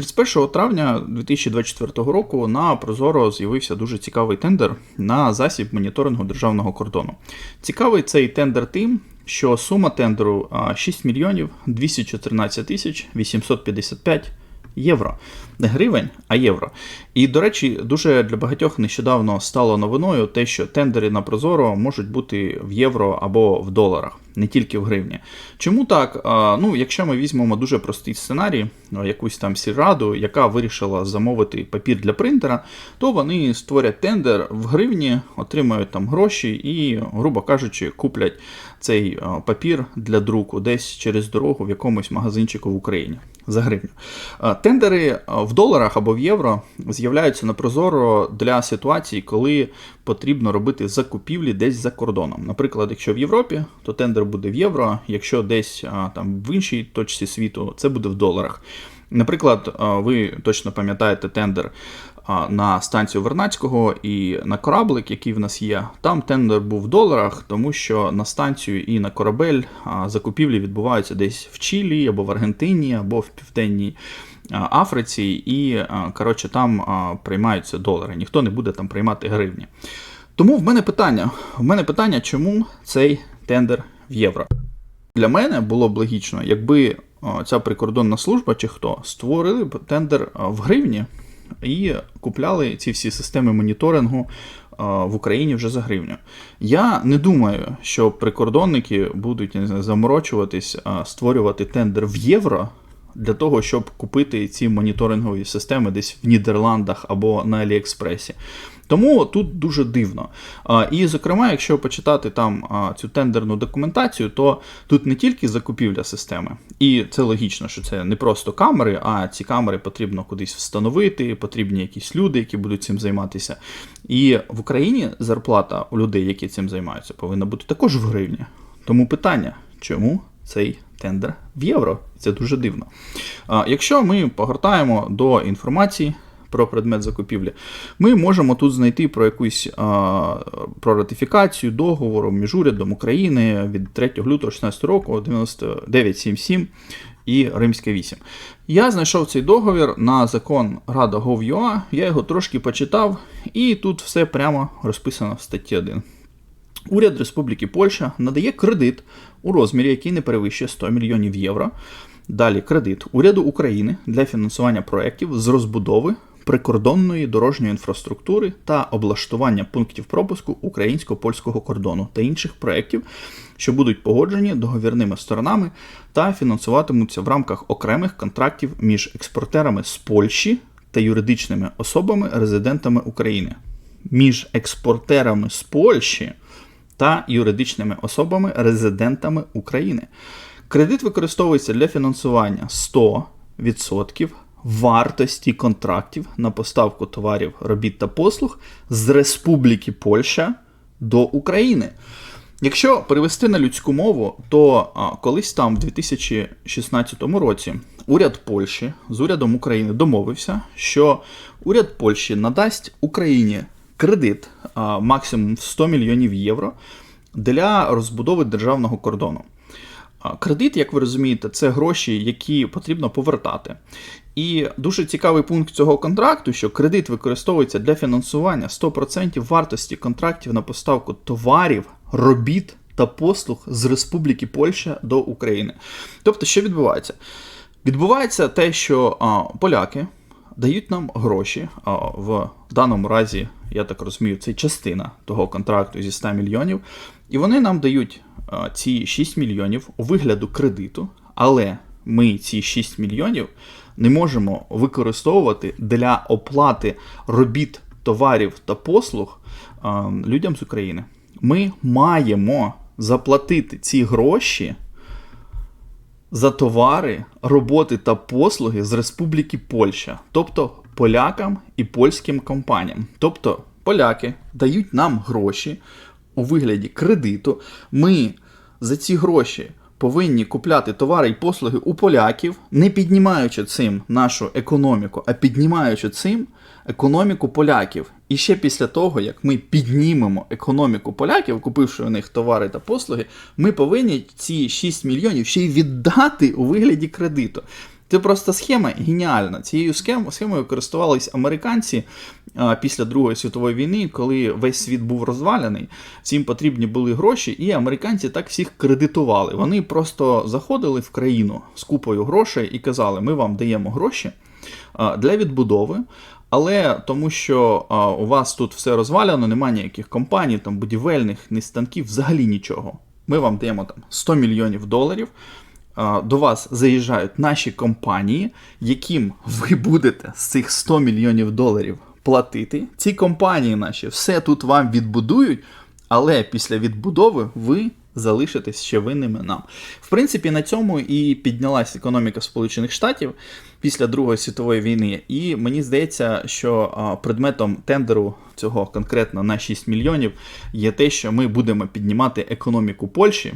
31 травня 2024 року на Прозоро з'явився дуже цікавий тендер на засіб моніторингу державного кордону. Цікавий цей тендер тим, що сума тендеру 6 мільйонів 214 тисяч 855 євро. Не гривень, а євро. І, до речі, дуже для багатьох нещодавно стало новиною те, що тендери на Прозоро можуть бути в євро або в доларах, не тільки в гривні. Чому так? Ну, якщо ми візьмемо дуже простий сценарій, якусь там сільраду, яка вирішила замовити папір для принтера, то вони створять тендер в гривні, отримають там гроші і, грубо кажучи, куплять цей папір для друку десь через дорогу в якомусь магазинчику в Україні за гривню. Тендери а, в доларах або в євро з'являються на Прозоро для ситуацій, коли потрібно робити закупівлі десь за кордоном. Наприклад, якщо в Європі, то тендер буде в євро, якщо десь там в іншій точці світу, це буде в доларах. Наприклад, ви точно пам'ятаєте тендер на станцію Вернацького і на кораблик, який в нас є. Там тендер був в доларах, тому що на станцію і на корабель закупівлі відбуваються десь в Чилі або в Аргентині, або в Південній Африці, і коротше, там приймаються долари. Ніхто не буде там приймати гривні. Тому в мене питання: в мене питання, чому цей тендер в євро? Для мене було б логічно, якби ця прикордонна служба чи хто створили б тендер в гривні і купляли ці всі системи моніторингу в Україні вже за гривню. Я не думаю, що прикордонники будуть заморочуватись, створювати тендер в євро. Для того, щоб купити ці моніторингові системи десь в Нідерландах або на Аліекспресі. Тому тут дуже дивно. І, зокрема, якщо почитати там цю тендерну документацію, то тут не тільки закупівля системи, і це логічно, що це не просто камери, а ці камери потрібно кудись встановити, потрібні якісь люди, які будуть цим займатися. І в Україні зарплата у людей, які цим займаються, повинна бути також в гривні. Тому питання, чому цей тендер в євро? Це дуже дивно. Якщо ми погортаємо до інформації про предмет закупівлі, ми можемо тут знайти про якусь про ратифікацію договору між урядом України від 3 лютого 2016 року 9977 і Римське 8. Я знайшов цей договір на закон Рада Gov.ua, я його трошки почитав, і тут все прямо розписано в статті 1. Уряд Республіки Польща надає кредит у розмірі, який не перевищує 100 мільйонів євро. Далі кредит уряду України для фінансування проєктів з розбудови прикордонної дорожньої інфраструктури та облаштування пунктів пропуску українсько-польського кордону та інших проєктів, що будуть погоджені договірними сторонами та фінансуватимуться в рамках окремих контрактів між експортерами з Польщі та юридичними особами резидентами України. Між експортерами з Польщі та юридичними особами резидентами України. Кредит використовується для фінансування 100% вартості контрактів на поставку товарів, робіт та послуг з Республіки Польща до України. Якщо перевести на людську мову, то колись там, в 2016 році, уряд Польщі з урядом України домовився, що уряд Польщі надасть Україні кредит максимум 100 мільйонів євро для розбудови державного кордону. Кредит, як ви розумієте, це гроші, які потрібно повертати. І дуже цікавий пункт цього контракту, що кредит використовується для фінансування 100% вартості контрактів на поставку товарів, робіт та послуг з Республіки Польща до України. Тобто, що відбувається? Відбувається те, що а, поляки дають нам гроші, в даному разі, я так розумію, це частина того контракту зі 100 мільйонів, і вони нам дають ці 6 мільйонів у вигляду кредиту, але ми ці 6 мільйонів не можемо використовувати для оплати робіт, товарів та послуг людям з України. Ми маємо заплатити ці гроші за товари, роботи та послуги з Республіки Польща, тобто полякам і польським компаніям. Тобто поляки дають нам гроші у вигляді кредиту. Ми за ці гроші повинні купляти товари і послуги у поляків, не піднімаючи цим нашу економіку, а піднімаючи цим економіку поляків. І ще після того, як ми піднімемо економіку поляків, купивши у них товари та послуги, ми повинні ці 6 мільйонів ще й віддати у вигляді кредиту. Це просто схема геніальна. Цією схемою користувались американці після Другої світової війни, коли весь світ був розвалений, всім потрібні були гроші, і американці так всіх кредитували. Вони просто заходили в країну з купою грошей і казали: ми вам даємо гроші для відбудови. Але тому, що а, у вас тут все розвалено, немає ніяких компаній, там будівельних, ні станків, взагалі нічого. Ми вам даємо там 100 мільйонів доларів. До вас заїжджають наші компанії, яким ви будете з цих 100 мільйонів доларів платити. Ці компанії наші все тут вам відбудують, але після відбудови ви залишитесь ще винними нам. В принципі, на цьому і піднялась економіка Сполучених Штатів після Другої світової війни. І мені здається, що предметом тендеру цього конкретно на 6 мільйонів є те, що ми будемо піднімати економіку Польщі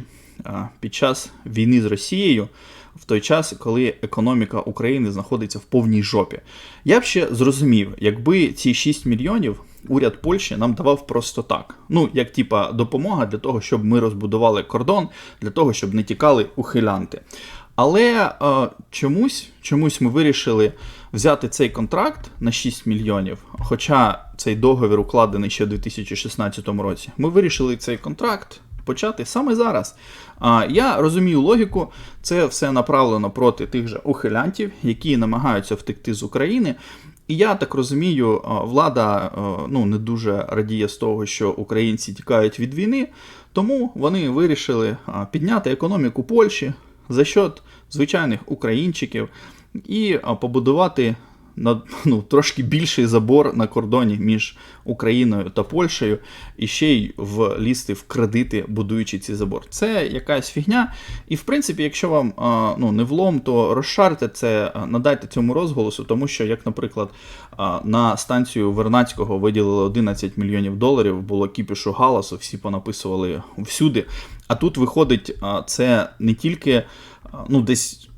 під час війни з Росією. В той час, коли економіка України знаходиться в повній жопі, я б ще зрозумів, якби ці 6 мільйонів уряд Польщі нам давав просто так. Ну, як типа допомога для того, щоб ми розбудували кордон, для того, щоб не тікали ухилянти. Але е, чомусь, чомусь ми вирішили взяти цей контракт на 6 мільйонів, хоча цей договір укладений ще в 2016 році. Ми вирішили цей контракт почати саме зараз. А, Я розумію логіку, це все направлено проти тих же ухилянтів, які намагаються втекти з України. І я так розумію, влада ну, не дуже радіє з того, що українці тікають від війни, тому вони вирішили підняти економіку Польщі за счет звичайних українчиків і побудувати на ну, трошки більший забор на кордоні між Україною та Польщею, і ще й влізти в кредити, будуючи цей забор. Це якась фігня. І в принципі, якщо вам ну, не влом, то розшарте це, надайте цьому розголосу, тому що, як, наприклад, на станцію Вернацького виділили 11 мільйонів доларів, було кіпішу галасу, всі понаписували всюди. А тут виходить, це не тільки ну, десь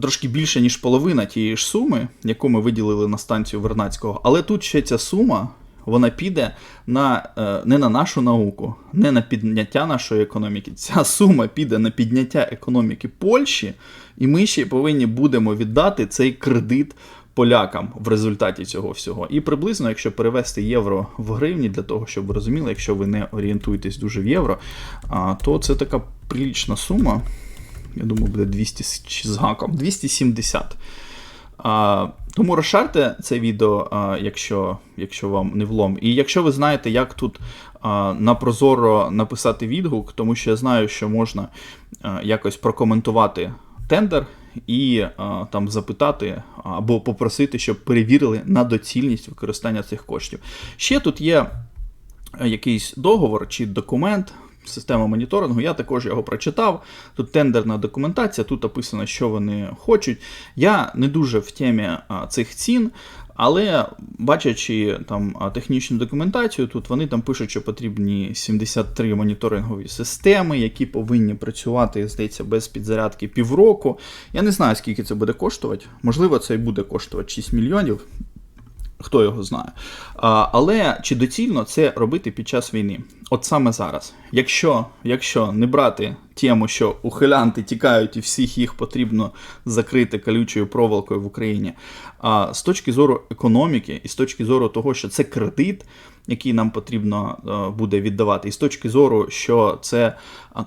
трошки більше, ніж половина тієї ж суми, яку ми виділили на станцію Вернацького, але тут ще ця сума. Вона піде на е, не на нашу науку, не на підняття нашої економіки. Ця сума піде на підняття економіки Польщі, і ми ще повинні будемо віддати цей кредит полякам в результаті цього всього. І приблизно, якщо перевести євро в гривні, для того, щоб ви розуміли, якщо ви не орієнтуєтесь дуже в євро, то це така прилічна сума. Я думаю, буде 200 з гаком, 270. А, Тому розшарте це відео, а, якщо якщо вам не влом. І якщо ви знаєте, як тут а, на Прозоро написати відгук, тому що я знаю, що можна а, якось прокоментувати тендер і а, там запитати або попросити, щоб перевірили на доцільність використання цих коштів. Ще тут є якийсь договор чи документ. Система моніторингу, я також його прочитав. Тут тендерна документація, тут описано, що вони хочуть. Я не дуже в темі цих цін, але бачачи там технічну документацію, тут вони там пишуть, що потрібні 73 моніторингові системи, які повинні працювати, здається, без підзарядки півроку. Я не знаю, скільки це буде коштувати. Можливо, це і буде коштувати 6 мільйонів. Хто його знає. Але чи доцільно це робити під час війни? От саме зараз. Якщо якщо не брати тему, що ухилянти тікають і всіх їх потрібно закрити колючою проволокою в Україні, а з точки зору економіки і з точки зору того, що це кредит, який нам потрібно буде віддавати, і з точки зору, що це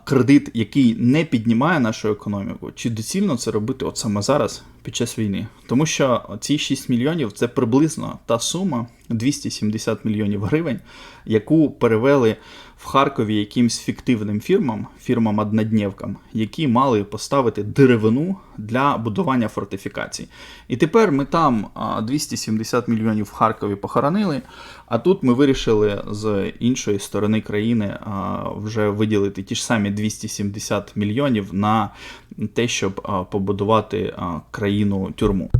кредит, який не піднімає нашу економіку, чи доцільно це робити от саме зараз під час війни? Тому що ці 6 мільйонів це приблизно та сума 270 мільйонів гривень, яку перевели в Харкові якимсь фіктивним фірмам, фірмам однодневкам, які мали поставити деревину для будування фортифікацій. І тепер ми там 270 мільйонів в Харкові похоронили, а тут ми вирішили з іншої сторони країни вже виділити ті ж самі 270 мільйонів на те, щоб побудувати країну тюрму.